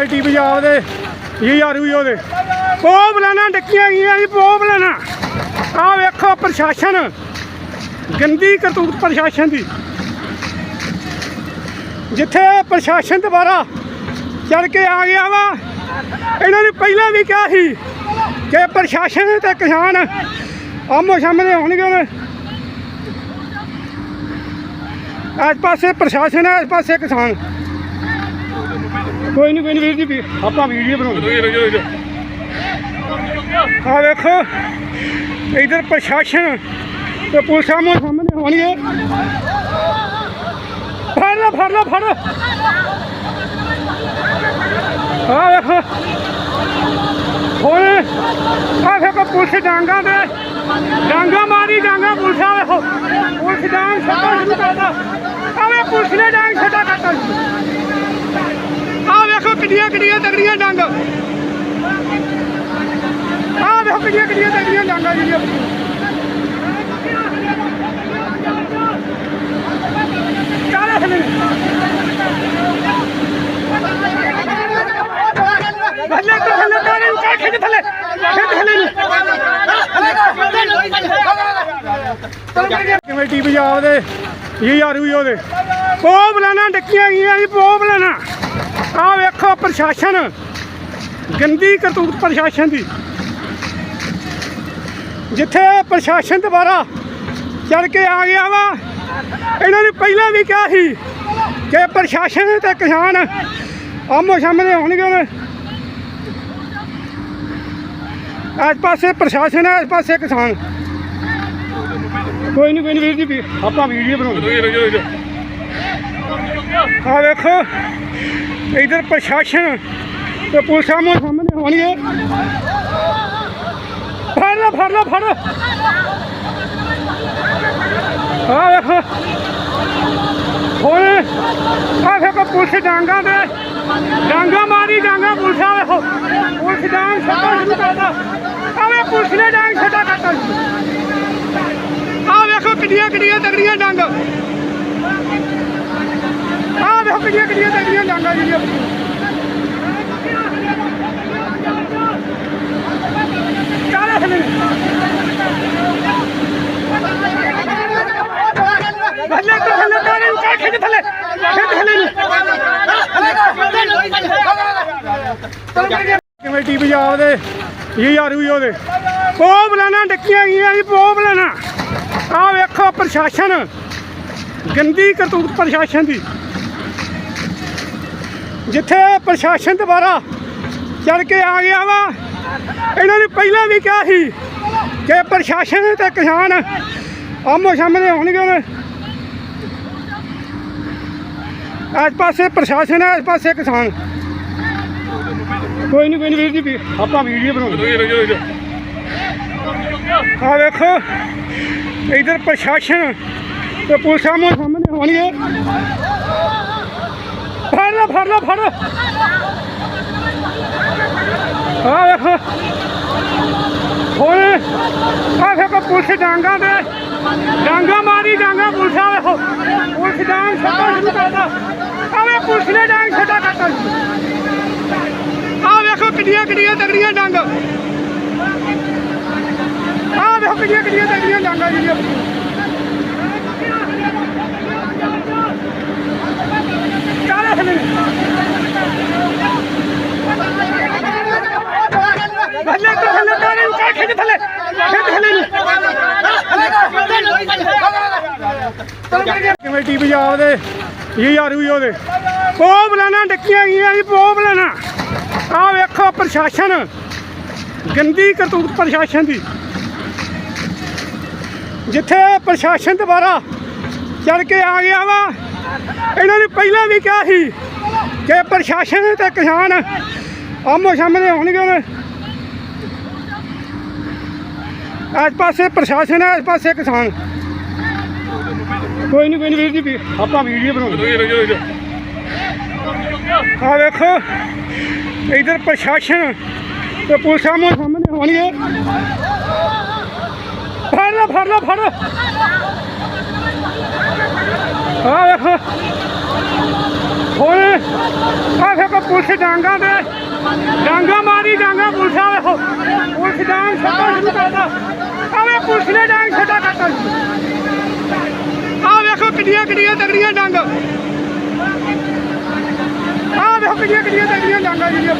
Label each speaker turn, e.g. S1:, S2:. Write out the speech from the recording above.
S1: Committee Punjab ਦੇ ਯਾਰੂ ਹੀ ਉਹਦੇ। ਪੋਹ ਬਲਾਣਾ ਡੱਕੀਆਂ ਗਈਆਂ ਜੀ ਪੋਹ ਬਲਾਣਾ ਆਹ ਵੇਖੋ ਪ੍ਰਸ਼ਾਸਨ, ਗੰਦੀ ਕਰਤੂਤ ਪ੍ਰਸ਼ਾਸਨ ਦੀ। ਜਿੱਥੇ ਪ੍ਰਸ਼ਾਸਨ ਦੁਬਾਰਾ ਚੜ ਕੇ ਆ ਗਿਆ ਵਾ, ਇਹਨਾਂ ਨੇ ਪਹਿਲਾਂ ਵੀ ਕਿਹਾ ਸੀ ਕਿ ਪ੍ਰਸ਼ਾਸਨ ਤੇ ਕਿਸਾਨ ਆਮੋ ਸਾਹਮਣੇ ਹੋਣਗੇ ਇਸ ਪਾਸੇ ਪ੍ਰਸ਼ਾਸਨ ਹੈ, ਇਸ ਪਾਸੇ ਕਿਸਾਨ। ਕੋਈ ਨਹੀਂ ਕੋਈ ਨਹੀਂ ਵੀਰ ਜੀ ਆਪਾਂ ਵੀਡੀਓ ਬਣਾਉਂਦੇ ਆ ਵੇਖੋ ਇਧਰ ਪ੍ਰਸ਼ਾਸਨ ਤੇ ਪੁਲਿਸ ਆਮੋ ਸਾਹਮਣੇ ਹੋਣਗੇ ਫੜ ਲਓ ਫੜ ਲਓ ਫੜ ਆ ਵੇਖੋ। ਹੁਣ ਆ ਵੇਖੋ ਪੁਲਿਸ ਡਾਂਗਾ ਦੇ। ਡਾਂਗਾ ਮਾਰੀ ਡਾਂਗਾ ਪੁਲਿਸ ਆ ਵੇਖੋ ਪੁਲਿਸ ਡਾਂਗ ਛੱਡਾ ਸ਼ੁਰੂ ਕਰਦਾ ਆ ਵੇ ਪੁਲਿਸ ਨੇ ਡਾਂਗ ਛੱਡਾ ਕਰਤਾ ਕਿੱਡੀਆਂ ਕਿੱਡੀਆਂ ਤਗੜੀਆਂ ਡੰਗ? ਆ ਵੇਖੋ ਕਿੱਡੀਆਂ ਕਿੱਡੀਆਂ ਤਗੜੀਆਂ ਡਾਂਗਾਂ ਜਿਹੜੀਆਂ। ਚਾਰੇ ਥੱਲੇ ਥੱਲੇ ਤੋਂ ਥੱਲੇ ਕਾਰੇ ਨੂੰ ਖਿੱਚ ਥੱਲੇ। ਖਿੱਚ ਥੱਲੇ ਨੂੰ ਕਮੇਟੀ ਪੰਜਾਬ ਦੇ? ਯਾਰੂ ਹੀ ਉਹਦੇ। ਪੋਹ ਬਲਾਣਾ, ਡੱਕੀਆਂ ਗਈਆਂ ਜੀ ਪੋਹ ਬਲਾਣਾ। ਆਹ ਵੇਖੋ ਪ੍ਰਸ਼ਾਸਨ। ਗੰਦੀ ਕਰਤੂਤ ਪ੍ਰਸ਼ਾਸਨ ਦੀ। ਜਿੱਥੇ ਪ੍ਰਸ਼ਾਸਨ ਦੁਬਾਰਾ ਚੜ ਕੇ ਆ ਗਿਆ ਵਾ, ਇਹਨਾਂ ਨੇ ਪਹਿਲਾਂ ਵੀ ਕਿਹਾ ਸੀ ਕਿ ਪ੍ਰਸ਼ਾਸਨ ਤੇ ਕਿਸਾਨ ਆਮੋ ਸਾਹਮਣੇ ਹੋਣਗੇ ਇਸ ਪਾਸੇ ਪ੍ਰਸ਼ਾਸਨ ਹੈ, ਇਸ ਪਾਸੇ ਕਿਸਾਨ। ਕੋਈ ਨਹੀਂ ਕੋਈ ਨਹੀਂ ਵੀਰ ਜੀ ਆਪਾਂ ਵੀਡੀਓ ਬਣਾਉਂਦੇ ਆ ਵੇਖੋ, ਇਧਰ ਪ੍ਰਸ਼ਾਸਨ ਤੇ ਪੁਲਿਸ ਆਮੋ ਸਾਹਮਣੇ ਹੋਣਗੇ ਫੜ ਲੈ ਫੜ ਲੈ, ਫੜ ਆ ਵੇਖੋ। ਹੁਣ ਆ ਵੇਖੋ ਪੁਲਿਸ ਡਾਂਗਾ ਦੇ। ਡਾਂਗਾ ਮਾਰੀ ਡਾਂਗਾ ਪੁਲਿਸ ਆ ਵੇਖੋ ਪੁਲਿਸ ਡਾਂਗ ਛੱਡਾ ਸ਼ੁਰੂ ਕਰਦਾ ਆ ਪੁਲਿਸ ਨੇ ਡਾਂਗ ਛੱਡਾ ਕਰਤਾ ਆ ਵੇਖੋ ਕਿੱਡੀਆਂ ਕਿੱਡੀਆਂ ਤਗੜੀਆਂ ਡਾਂਗ। ਆ ਵੇਖੋ ਕਿੱਡੀਆਂ ਕਿੱਡੀਆਂ ਜਿਹੜੀਆਂ ਚਾਰੇ ਥੱਲੇ ਥੱਲੇ ਤੋਂ ਥੱਲੇ ਕਾਰੇ ਨੂੰ ਖਿੱਚ ਥੱਲੇ। ਖਿੱਚ ਥੱਲੇ ਨੂੰ ਕਮੇਟੀ ਪੰਜਾਬ ਦੇ ਯਾਰੂ ਹੀ ਉਹਦੇ। ਪੋਹ ਬਲਾਣਾ ਡੱਕੀਆਂ ਗਈਆਂ ਜੀ ਪੋਹ ਬਲਾਣਾ ਆਹ ਵੇਖੋ ਪ੍ਰਸ਼ਾਸਨ। ਗੰਦੀ ਕਰਤੂਤ ਪ੍ਰਸ਼ਾਸਨ ਦੀ। ਜਿੱਥੇ ਪ੍ਰਸ਼ਾਸਨ ਦੁਬਾਰਾ ਚੜ ਕੇ ਆ ਗਿਆ ਵਾ ਇਹਨਾਂ ਨੇ ਪਹਿਲਾਂ ਵੀ ਕਿਹਾ ਸੀ ਕਿ ਪ੍ਰਸ਼ਾਸਨ ਤੇ ਕਿਸਾਨ ਆਮੋ ਸਾਹਮਣੇ ਹੋਣਗੇ ਇਸ ਪਾਸੇ ਪ੍ਰਸ਼ਾਸਨ ਹੈ ਇਸ ਪਾਸੇ ਕਿਸਾਨ। ਕੋਈ ਨਹੀਂ ਕੋਈ ਨਹੀਂ ਵੀਰ ਜੀ ਆਪਾਂ ਵੀਡੀਓ ਬਣਾਉਂਦੇ ਆ ਵੇਖੋ ਇਧਰ ਪ੍ਰਸ਼ਾਸਨ ਤੇ ਪੁਲਿਸ ਆਮੋ ਸਾਹਮਣੇ ਹੋਣਗੇ ਫੜ ਲਓ ਫੜ ਲਓ ਫੜ ਆ ਵੇਖੋ ਹੁਣ ਆ ਵੇਖੋ ਪੁਲਿਸ ਡਾਂਗਾ ਦੇ ਡਾਂਗਾ ਮਾਰੀ ਡਾਂਗਾ ਪੁਲਿਸ ਆ ਵੇਖੋ ਪੁਲਿਸ ਡਾਂਗ ਛੱਡਾ ਸ਼ੁਰੂ ਕਰਦਾ ਆ ਵੇ ਪੁਲਿਸ ਨੇ ਡਾਂਗ ਛੱਡਾ ਕਰਤਾ ਆ ਵੇਖੋ ਕਿੱਡੀਆਂ ਕਿੱਡੀਆਂ ਤਗੜੀਆਂ ਡਾਂਗ ਆ ਵੇਖੋ ਕਿੱਡੀਆਂ ਕਿੱਡੀਆਂ ਤਗੜੀਆਂ ਡਾਂਗਾਂ ਜਿਹੜੀਆਂ ਚਾਰੇ ਥੱਲੇ ਥੱਲੇ ਤੋਂ ਥੱਲੇ ਕਾਰੇ ਨੂੰ ਕਾਹ ਖਿੱਚ ਥੱਲੇ ਖਿੱਚ ਥੱਲੇ ਨੂੰ ਕਮੇਟੀ ਪੰਜਾਬ ਦੇ ਯਾਰੂ ਹੀ ਉਹਦੇ। ਪੋਹ ਬਲਾਣਾ ਡੱਕੀਆਂ ਗਈਆਂ ਜੀ ਪੋਹ ਬਲਾਣਾ ਆਹ ਵੇਖੋ ਪ੍ਰਸ਼ਾਸਨ। ਗੰਦੀ ਕਰਤੂਤ ਪ੍ਰਸ਼ਾਸਨ ਦੀ। ਜਿੱਥੇ ਪ੍ਰਸ਼ਾਸਨ ਦੁਬਾਰਾ ਚੜ ਕੇ ਆ ਗਿਆ ਵਾ, ਇਹਨਾਂ ਨੇ ਪਹਿਲਾਂ ਵੀ ਕਿਹਾ ਸੀ ਕਿ ਪ੍ਰਸ਼ਾਸਨ ਤੇ ਕਿਸਾਨ ਆਮੋ ਸਾਹਮਣੇ ਹੋਣਗੇ ਇਸ ਪਾਸੇ ਪ੍ਰਸ਼ਾਸਨ ਹੈ, ਇਸ ਪਾਸੇ ਕਿਸਾਨ। ਕੋਈ ਨਹੀਂ ਕੋਈ ਨਹੀਂ ਵੀਰ ਜੀ ਆਪਾਂ ਵੀਡੀਓ ਬਣਾਉਂਦੇ ਆ ਵੇਖੋ ਇਧਰ ਪ੍ਰਸ਼ਾਸਨ ਤੇ ਪੁਲਿਸ ਆਮੋ ਸਾਹਮਣੇ ਹੋਣੀ ਹੈ ਫੜ ਲੈ ਫੜ ਲੈ ਫੜ ਆ ਵੇਖੋ ਹੋਏ ਆ ਵੇਖੋ ਪੁਲਿਸ ਡਾਂਗਾ ਦੇ ਡਾਂਗਾ ਮਾਰੀ ਡਾਂਗਾ ਪੁਲਿਸ ਆ ਵੇਖੋ ਪੁਲਿਸ ਡਾਂਗ ਛੱਡਾ ਸ਼ੁਰੂ ਕਰਦਾ ਆ ਵੇ ਪੁਲਿਸ ਨੇ ਡਾਂਗ ਛੱਡਾ ਕਰਤਾ ਕਿੱਡੀਆਂ ਕਿੱਡੀਆਂ ਤਗੜੀਆਂ ਡਾਂਗ। ਆਹ ਦੇਖੋ ਕਿੱਡੀਆਂ ਕਿੱਡੀਆਂ ਤਗੜੀਆਂ ਡਾਂਗਾਂ ਜਿਹੜੀਆਂ।